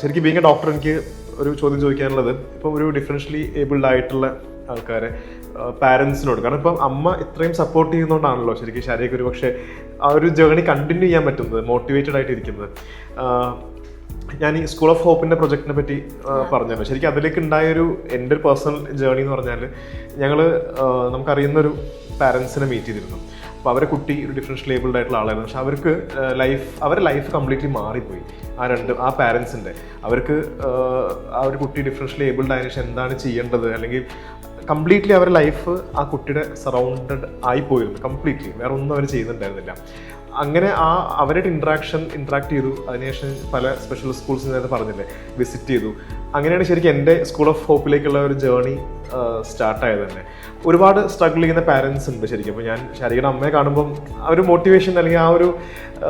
ശരിക്കും being A doctor എനിക്ക് ഒരു ചോദ്യം ചോദിക്കാനുള്ളത്. ഇപ്പം ഒരു ഡിഫറൻഷ്യലി ഏബിൾഡ് ആയിട്ടുള്ള ആൾക്കാരെ പാരൻസിനോട് കാരണം ഇപ്പം അമ്മ ഇത്രയും സപ്പോർട്ട് ചെയ്യുന്നതുകൊണ്ടാണല്ലോ ശരിക്കും ശാരീരിക ഒരു പക്ഷേ ആ ഒരു ജേർണി കണ്ടിന്യൂ ചെയ്യാൻ പറ്റുന്നത് മോട്ടിവേറ്റഡ് ആയിട്ട് ഇരിക്കുന്നത്. ഞാൻ ഈ സ്കൂൾ ഓഫ് ഹോപ്പിന്റെ പ്രൊജക്ടിനെ പറ്റി പറഞ്ഞല്ലോ. ശരിക്കും അതിലേക്ക് ഉണ്ടായൊരു എന്റെ ഒരു പേഴ്സണൽ ജേർണി എന്ന് പറഞ്ഞാൽ ഞങ്ങൾ നമുക്കറിയുന്നൊരു പാരൻസിനെ മീറ്റ് ചെയ്തിരുന്നു. അപ്പോൾ അവരെ കുട്ടി ഒരു ഡിഫറൻഷ്യൽ ലേബിൾഡ് ആയിട്ടുള്ള ആളായിരുന്നു. പക്ഷെ അവർക്ക് ലൈഫ് അവരുടെ ലൈഫ് കംപ്ലീറ്റ്ലി മാറിപ്പോയി. ആ രണ്ട് ആ പാരൻസിന്റെ അവർക്ക് ആ ഒരു കുട്ടി ഡിഫറൻഷ്യൽ ലേബിൾഡ് ആയതിനു ശേഷം എന്താണ് ചെയ്യേണ്ടത്? അല്ലെങ്കിൽ കംപ്ലീറ്റ്ലി അവരുടെ ലൈഫ് ആ കുട്ടിയുടെ സറൗണ്ടഡ് ആയിപ്പോയിരുന്നു കംപ്ലീറ്റ്ലി വേറെ ഒന്നും അവർ ചെയ്യുന്നുണ്ടായിരുന്നില്ല. അങ്ങനെ ആ അവരുടെ ഇൻട്രാക്ഷൻ ഇൻട്രാക്ട് ചെയ്തു. അതിനുശേഷം പല സ്പെഷ്യൽ സ്കൂൾസ് നേരത്തെ പറഞ്ഞില്ലേ? വിസിറ്റ് ചെയ്തു. അങ്ങനെയാണ് ശരിക്കും എന്റെ സ്കൂൾ ഓഫ് ഹോപ്പിലേക്കുള്ള ഒരു ജേർണി സ്റ്റാർട്ടായത് തന്നെ. ഒരുപാട് സ്ട്രഗിൾ ചെയ്യുന്ന പാരൻസ് ഉണ്ട് ശരിക്കും. അപ്പോൾ ഞാൻ ശരിയുടെ അമ്മയെ കാണുമ്പം ആ ഒരു മോട്ടിവേഷൻ അല്ലെങ്കിൽ ആ ഒരു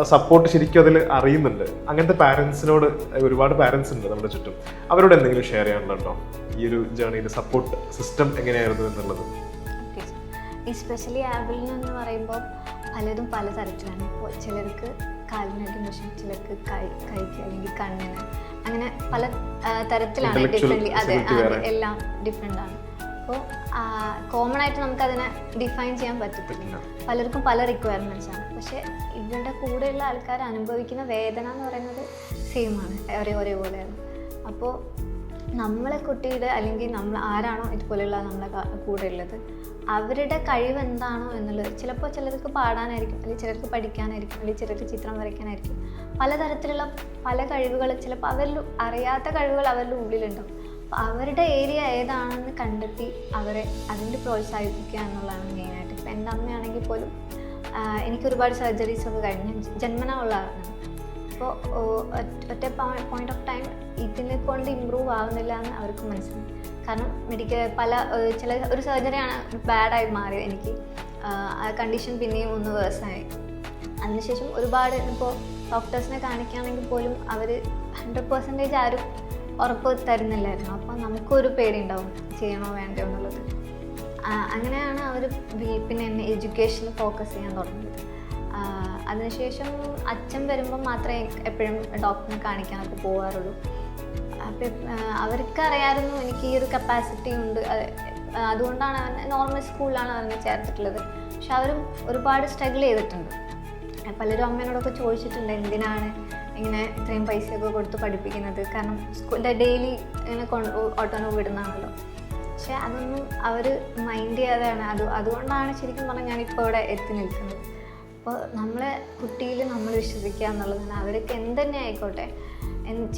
സപ്പോർട്ട് ശരിക്കും അതിൽ അറിയുന്നുണ്ട്. അങ്ങനത്തെ പാരൻസിനോട് ഒരുപാട് പാരൻസ് ഉണ്ട് നമ്മുടെ ചുറ്റും. അവരോട് എന്തെങ്കിലും ഷെയർ ചെയ്യാനുണ്ടോ? ഈ ഒരു ജേർണിയിൽ സപ്പോർട്ട് സിസ്റ്റം എങ്ങനെയായിരുന്നു എന്നുള്ളത്. എസ്പെഷ്യലി ആബിളിൻ എന്ന് പറയുമ്പോൾ പലതും പല തരത്തിലാണ്. ഇപ്പോൾ ചിലർക്ക് കാലിനൊക്കെ പ്രശ്നം ചിലർക്ക് കൈ കൈക്ക് അല്ലെങ്കിൽ കണ്ണിന്. അങ്ങനെ പല തരത്തിലാണ് ഡിഫറെന്റ് അതെ. എല്ലാം ഡിഫറെന്റ് ആണ്. അപ്പോൾ കോമൺ ആയിട്ട് നമുക്കതിനെ ഡിഫൈൻ ചെയ്യാൻ പറ്റത്തില്ല. പലർക്കും പല റിക്വയർമെന്റ്സ് ആണ്. പക്ഷേ ഇവരുടെ കൂടെയുള്ള ആൾക്കാർ അനുഭവിക്കുന്ന വേദന എന്ന് പറയുന്നത് സെയിം ആണ്. ഒരേ പോലെയാണ്. അപ്പോൾ നമ്മളെ കുട്ടിയുടെ അല്ലെങ്കിൽ നമ്മൾ ആരാണോ ഇതുപോലെയുള്ള നമ്മളെ കൂടെയുള്ളത് കൂടെ ഉള്ളത് അവരുടെ കഴിവ് എന്താണോ എന്നുള്ളത്. ചിലപ്പോൾ ചിലർക്ക് പാടാനായിരിക്കും അല്ലെങ്കിൽ ചിലർക്ക് പഠിക്കാനായിരിക്കും അല്ലെങ്കിൽ ചിലർക്ക് ചിത്രം വരയ്ക്കാനായിരിക്കും. പലതരത്തിലുള്ള പല കഴിവുകൾ ചിലപ്പോൾ അവരിൽ അറിയാത്ത കഴിവുകൾ അവരുടെ ഉള്ളിലുണ്ടാവും. അപ്പോൾ അവരുടെ ഏരിയ ഏതാണെന്ന് കണ്ടെത്തി അവരെ അതിന്റെ പ്രോത്സാഹിപ്പിക്കുക എന്നുള്ളതാണ് മെയിനായിട്ട്. ഇപ്പം എന്റെ അമ്മയാണെങ്കിൽ പോലും എനിക്ക് ഒരുപാട് സർജറീസ് ഒക്കെ കഴിഞ്ഞ് ജന്മന ഉള്ള ആളാണ് അപ്പോൾ ഒറ്റ പോയിന്റ് ഓഫ് ടൈം ഇതിനെ കൊണ്ട് ഇമ്പ്രൂവ് ആവുന്നില്ല എന്ന് അവർക്ക് മനസ്സിലായി. കാരണം മെഡിക്കൽ പല ചില ഒരു സർജറിയാണ് ബാഡായി മാറിയത് എനിക്ക്. ആ കണ്ടീഷൻ പിന്നെയും ഒന്ന് വേഴ്സായി അതിനുശേഷം ഒരുപാട് ഇപ്പോൾ ഡോക്ടേഴ്സിനെ കാണിക്കുകയാണെങ്കിൽ പോലും അവർ ഹൺഡ്രഡ് പെർസെന്റേജ് ആരും ഉറപ്പ് തരുന്നില്ലായിരുന്നു. അപ്പോൾ നമുക്കൊരു പേടിയുണ്ടാവും ചെയ്യണോ വേണ്ടോ എന്നുള്ളത്. അങ്ങനെയാണ് അവർ പിന്നെ എന്നെ എഡ്യൂക്കേഷനിൽ ഫോക്കസ് ചെയ്യാൻ തുടങ്ങിയത്. അതിനുശേഷം അച്ഛൻ വരുമ്പോൾ മാത്രമേ എപ്പോഴും ഡോക്ടറിനെ കാണിക്കാനൊക്കെ പോകാറുള്ളൂ അപ്പം അവർക്കറിയാമായിരുന്നു എനിക്ക് ഈ ഒരു കപ്പാസിറ്റി ഉണ്ട് അതുകൊണ്ടാണ് അവൻ നോർമൽ സ്കൂളിലാണ് അവനെ ചേർത്തിട്ടുള്ളത്. പക്ഷെ അവരും ഒരുപാട് സ്ട്രഗിൾ ചെയ്തിട്ടുണ്ട്. പലരും അമ്മേനോടൊക്കെ ചോദിച്ചിട്ടുണ്ട് എന്തിനാണ് ഇങ്ങനെ ഇത്രയും പൈസയൊക്കെ കൊടുത്ത് പഠിപ്പിക്കുന്നത്? കാരണം സ്കൂളിന്റെ ഡെയിലി ഇങ്ങനെ കൊണ്ട് ഓട്ടോനോ വിടുന്നതാണല്ലോ. പക്ഷെ അതൊന്നും അവർ മൈൻഡ് ചെയ്യാതെയാണ്. അത് അതുകൊണ്ടാണ് ശരിക്കും പറഞ്ഞാൽ ഞാനിപ്പോൾ ഇവിടെ എത്തി നിൽക്കുന്നത്. അപ്പോൾ നമ്മളെ കുട്ടിയിൽ നമ്മൾ വിശ്വസിക്കുക എന്നുള്ളതാണ്. അവർക്ക് എന്തു തന്നെ ആയിക്കോട്ടെ.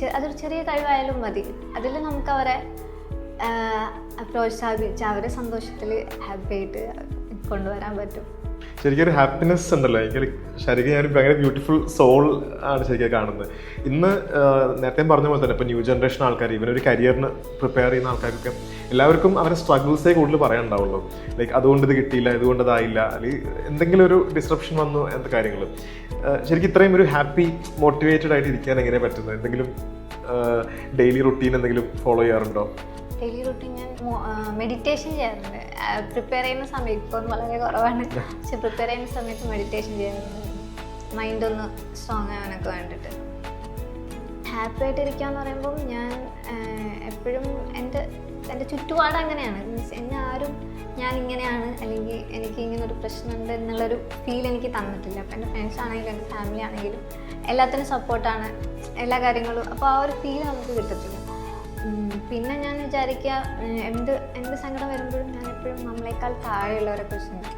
അതൊരു ചെറിയ കഴിവായാലും മതി. അതിൽ നമുക്ക് അവരെ പ്രോത്സാഹിപ്പിച്ച് അവരെ സന്തോഷത്തിൽ ഹാപ്പി ആയിട്ട് കൊണ്ടുവരാൻ പറ്റും. ശരിക്കും ഒരു ഹാപ്പിനെസ് ഉണ്ടല്ലോ. എനിക്ക് ശരിക്കും ഞാൻ ഭയങ്കര ബ്യൂട്ടിഫുൾ സോൾ ആണ് ശരിക്കും കാണുന്നത്. ഇന്ന് നേരത്തെ പറഞ്ഞ പോലെ തന്നെ ഇപ്പോൾ ന്യൂ ജനറേഷൻ ആൾക്കാർ ഇവനൊരു കരിയറിന് പ്രിപ്പയർ ചെയ്യുന്ന ആൾക്കാർക്കൊക്കെ എല്ലാവർക്കും അവരുടെ സ്ട്രഗിൾസേ കൂടുതൽ പറയാനുണ്ടാവുള്ളൂ ലൈക്ക് അതുകൊണ്ട് ഇത് കിട്ടിയില്ല ഇതുകൊണ്ട് ഇതായില്ല അല്ലെങ്കിൽ എന്തെങ്കിലും ഒരു ഡിസ്ട്രപ്ഷൻ വന്നു എന്ത കാര്യങ്ങൾ ശരിക്കും ഇത്രയും ഒരു ഹാപ്പി മോട്ടിവേറ്റഡ് ആയിട്ട് ഇരിക്കാൻ എങ്ങനെ പറ്റുന്നത്? എന്തെങ്കിലും ഡെയിലി റുട്ടീൻ എന്തെങ്കിലും ഫോളോ ചെയ്യാറുണ്ടോ? ഡെയിലി റൂട്ടീൻ ഞാൻ മെഡിറ്റേഷൻ ചെയ്യാറുണ്ട്. പ്രിപ്പയർ ചെയ്യുന്ന സമയം ഇപ്പം വളരെ കുറവാണ്. പക്ഷെ പ്രിപ്പയർ ചെയ്യുന്ന സമയത്ത് മെഡിറ്റേഷൻ ചെയ്യാറുണ്ട്. മൈൻഡ് ഒന്ന് സ്ട്രോങ് ആവാനൊക്കെ വേണ്ടിയിട്ട് ഹാപ്പി ആയിട്ടിരിക്കുക എന്ന് പറയുമ്പം ഞാൻ എപ്പോഴും എന്റെ എന്റെ ചുറ്റുപാട് അങ്ങനെയാണ്. മീൻസ് എന്നെ ആരും ഞാൻ ഇങ്ങനെയാണ് അല്ലെങ്കിൽ എനിക്ക് ഇങ്ങനെ ഒരു പ്രശ്നമുണ്ട് എന്നുള്ളൊരു ഫീൽ എനിക്ക് തന്നിട്ടില്ല. അപ്പം എന്റെ ഫ്രണ്ട്സ് ആണെങ്കിലും എന്റെ ഫാമിലി ആണെങ്കിലും എല്ലാത്തിനും സപ്പോർട്ടാണ് എല്ലാ കാര്യങ്ങളും. അപ്പോൾ ആ ഒരു ഫീൽ നമുക്ക് കിട്ടത്തില്ല. പിന്നെ ഞാൻ വിചാരിക്കുക എന്ത് എന്ത് സങ്കടം വരുമ്പോഴും ഞാൻ എപ്പോഴും നമ്മളെക്കാൾ താഴെയുള്ളവരെ കുറിച്ചുണ്ട്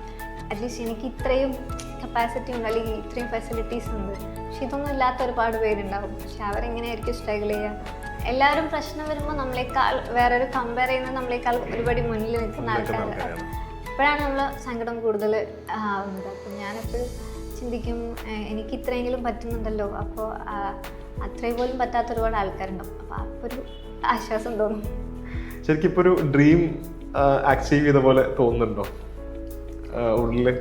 അറ്റ്ലീസ്റ്റ് എനിക്ക് ഇത്രയും കപ്പാസിറ്റി ഉണ്ട് അല്ലെങ്കിൽ ഇത്രയും ഫെസിലിറ്റീസ് ഉണ്ട്. പക്ഷെ ഇതൊന്നും ഇല്ലാത്ത ഒരുപാട് പേരുണ്ടാവും. പക്ഷെ അവരെങ്ങനെയായിരിക്കും സ്ട്രഗിൾ ചെയ്യുക എല്ലാവരും പ്രശ്നം വരുമ്പോൾ നമ്മളെക്കാൾ വേറൊരു കമ്പയർ ചെയ്യുന്ന നമ്മളെക്കാൾ ഒരുപടി മുന്നിൽ നിൽക്കുന്ന ആൾക്കാർ. അപ്പോഴാണ് നമ്മൾ സങ്കടം കൂടുതൽ ആവുന്നത് അപ്പം ഞാനെപ്പോഴും ചിന്തിക്കും എനിക്ക് ഇത്രയെങ്കിലും പറ്റുന്നുണ്ടല്ലോ. അപ്പോൾ അത്രയും പോലും പറ്റാത്ത ഒരുപാട് ആൾക്കാരുണ്ടാവും. അപ്പോൾ അപ്പോൾ ഒരു ആശ്വാസം തോന്നും. ശരിക്കും ഇപ്പോൾ ഒരു ഡ്രീം അച്ചീവ് ചെയ്ത പോലെ തോന്നുന്നുണ്ടോ? ഉള്ളിൽ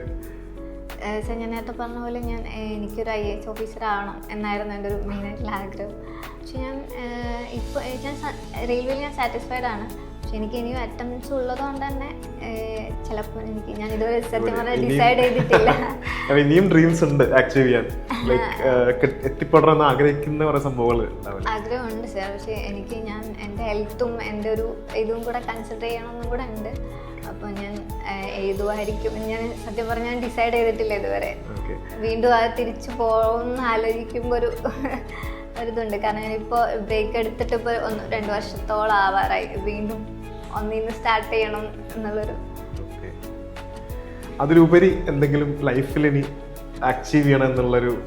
ഏഹ് ഞാൻ നേരത്തെ പറഞ്ഞ പോലെ ഞാൻ എനിക്കൊരു ഐ എസ് ഓഫീസർ ആവണം എന്നായിരുന്നു എന്റെ ഒരു മെയിനായിട്ടുള്ള ആഗ്രഹം. പക്ഷെ ഞാൻ ഇപ്പോൾ ഞാൻ റെയിൽവേയിൽ ഞാൻ സാറ്റിസ്ഫൈഡ് ആണ്. പക്ഷെ എനിക്ക് ഇനിയും അറ്റംപ്റ്റ്സ് ഉള്ളതുകൊണ്ട് തന്നെ ചിലപ്പോൾ എനിക്ക് ഞാൻ ഇതുവരെ സത്യം പറഞ്ഞാൽ ഡിസൈഡ് ചെയ്തിട്ടില്ല. ഇനിയും ഡ്രീംസ് ഉണ്ട് അച്ചീവ് ചെയ്യാൻ. ലൈക്ക് എത്തിപ്പെടണമെന്ന് ആഗ്രഹിക്കുന്ന കുറെ സംഭവങ്ങൾ ആഗ്രഹമുണ്ട് സാർ പക്ഷേ എനിക്ക് ഞാൻ എന്റെ ഹെൽത്തും എന്റെ ഒരു ഇതും കൂടെ കൺസിഡർ ചെയ്യണമെന്നും കൂടെ ഉണ്ട്. അപ്പോൾ ഞാൻ ഏതുമായിരിക്കും എഴുതുമായിരിക്കും ഞാൻ സത്യം പറഞ്ഞാൽ ഞാൻ ഡിസൈഡ് ചെയ്തിട്ടില്ല ഇതുവരെ. വീണ്ടും അത് തിരിച്ചു പോകുമെന്ന് ആലോചിക്കുമ്പോൾ ഒരു ഒരിതുണ്ട് കാരണം ഞാനിപ്പോൾ ബ്രേക്ക് എടുത്തിട്ട് ഇപ്പോൾ ഒന്ന് രണ്ട് വർഷത്തോളം ആവാറായി വീണ്ടും ഒന്നിന്ന് സ്റ്റാർട്ട് ചെയ്യണം എന്നുള്ളൊരു അതിലുപരി എന്തെങ്കിലും ലൈഫിൽ ഇനി അച്ചീവ് ചെയ്യണം എന്നുള്ളൊരു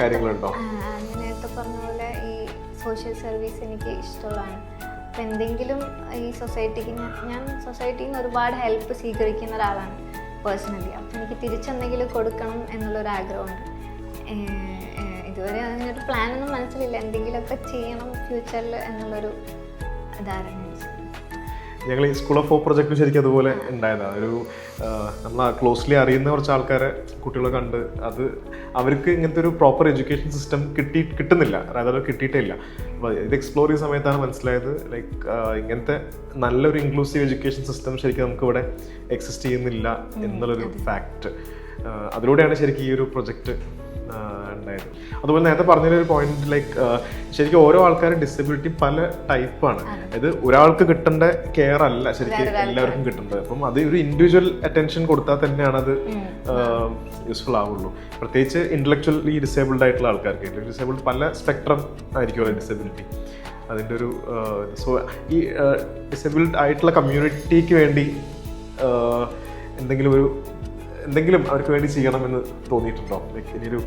കാര്യങ്ങളുണ്ടോ? ഞാൻ നേരത്തെ പറഞ്ഞ പോലെ ഈ സോഷ്യൽ സർവീസ് എനിക്ക് ഇഷ്ടമുള്ളതാണ് അപ്പം എന്തെങ്കിലും ഈ സൊസൈറ്റിക്ക് ഞാൻ സൊസൈറ്റിയിൽ നിന്ന് ഒരുപാട് ഹെൽപ്പ് സ്വീകരിക്കുന്ന ഒരാളാണ് പേഴ്സണലി അപ്പം എനിക്ക് തിരിച്ചെന്തെങ്കിലും കൊടുക്കണം എന്നുള്ളൊരു ആഗ്രഹമുണ്ട്. ഇതുവരെ അതിനൊരു പ്ലാനൊന്നും മനസ്സിലില്ല. എന്തെങ്കിലുമൊക്കെ ചെയ്യണം ഫ്യൂച്ചറിൽ എന്നുള്ളൊരു ധാരണ ഞങ്ങൾ ഈ സ്കൂൾ ഓഫ് ഹോപ്പ് പ്രൊജക്ട് ശരിക്കും അതുപോലെ ഉണ്ടായതാണ് ഒരു നമ്മൾ ക്ലോസ്ലി അറിയുന്ന കുറച്ച് ആൾക്കാരെ കുട്ടികളെ കണ്ട് അത് അവർക്ക് ഇങ്ങനത്തെ ഒരു പ്രോപ്പർ എഡ്യൂക്കേഷൻ സിസ്റ്റം കിട്ടി കിട്ടുന്നില്ല. അതായത് കിട്ടിയിട്ടേ ഇല്ല അപ്പോൾ ഇത് എക്സ്പ്ലോർ ചെയ്യുന്ന സമയത്താണ് മനസ്സിലായത് ലൈക്ക് ഇങ്ങനത്തെ നല്ലൊരു ഇൻക്ലൂസീവ് എഡ്യൂക്കേഷൻ സിസ്റ്റം ശരിക്കും നമുക്ക് ഇവിടെ എക്സിസ്റ്റ് ചെയ്യുന്നില്ല എന്നുള്ളൊരു ഫാക്റ്റ് അതിലൂടെയാണ് ശരിക്കും ഈ ഒരു പ്രൊജക്റ്റ് ഉണ്ടായത്. അതുപോലെ നേരത്തെ പറഞ്ഞൊരു പോയിന്റ് ലൈക്ക് ശരിക്കും ഓരോ ആൾക്കാരും ഡിസബിലിറ്റി പല ടൈപ്പാണ് അതായത് ഒരാൾക്ക് കിട്ടേണ്ട കെയർ അല്ല ശരിക്കും എല്ലാവർക്കും കിട്ടേണ്ടത്. അപ്പം അത് ഒരു ഇൻഡിവിജ്വൽ അറ്റൻഷൻ കൊടുത്താൽ തന്നെയാണ് അത് യൂസ്ഫുൾ ആവുള്ളൂ. പ്രത്യേകിച്ച് ഇന്റലക്ച്വലി ഡിസേബിൾഡ് ആയിട്ടുള്ള ആൾക്കാർക്ക്. ഡിസേബിൾഡ് പല സ്പെക്ട്രം ആയിരിക്കുമല്ലോ ഡിസബിലിറ്റി അതിന്റെ ഒരു സോ ഈ ഡിസബിൾഡ് ആയിട്ടുള്ള കമ്മ്യൂണിറ്റിക്ക് വേണ്ടി എന്തെങ്കിലും ഒരു എന്തെങ്കിലും അവർക്ക് വേണ്ടി ചെയ്യണമെന്ന് തോന്നിയിട്ടുണ്ടോ? ലൈക്ക് ഇനിയൊരു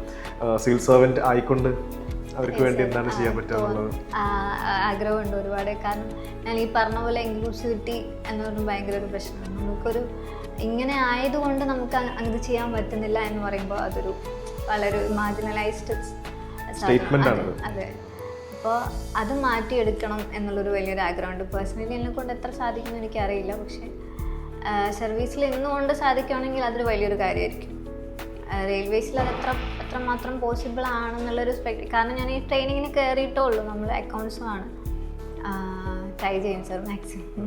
സിവിൽ സർവന്റ് ആയിക്കൊണ്ട് അവർക്ക് വേണ്ടി എന്താണ് ചെയ്യാൻ പറ്റുന്നത് ആഗ്രഹമുണ്ട് ഒരുപാട്. കാരണം ഞാൻ ഈ പറഞ്ഞ പോലെ ഇൻക്ലൂസിവിറ്റി എന്ന് പറഞ്ഞാൽ ഭയങ്കര ഒരു പ്രശ്നമാണ്. നമുക്കൊരു ഇങ്ങനെ ആയതുകൊണ്ട് നമുക്ക് അങ്ങനെ അത് ചെയ്യാൻ പറ്റുന്നില്ല എന്ന് പറയുമ്പോൾ അതൊരു വളരെ മാർജിനലൈസ്ഡ് സ്റ്റേറ്റ്മെന്റ് ആണ് അതെ അപ്പോൾ അത് മാറ്റിയെടുക്കണം എന്നുള്ളൊരു വലിയൊരു ആഗ്രഹമുണ്ട്. പേഴ്സണലി എന്നെ കൊണ്ട് എത്ര സാധിക്കുമെന്ന് എനിക്കറിയില്ല. പക്ഷേ സർവീസിൽ എന്നുകൊണ്ട് സാധിക്കുകയാണെങ്കിൽ അതൊരു വലിയൊരു കാര്യമായിരിക്കും. റെയിൽവേസിൽ അത് എത്ര എത്രമാത്രം പോസിബിൾ ആണെന്നുള്ളൊരു സ്പെക്ട് കാരണം ഞാൻ ഈ ട്രെയിനിങ്ങിന് കയറിയിട്ടേ ഉള്ളൂ. നമ്മൾ അക്കൗണ്ട്സും ആണ്. ട്രൈ ചെയ്യും സർ മാക്സിമം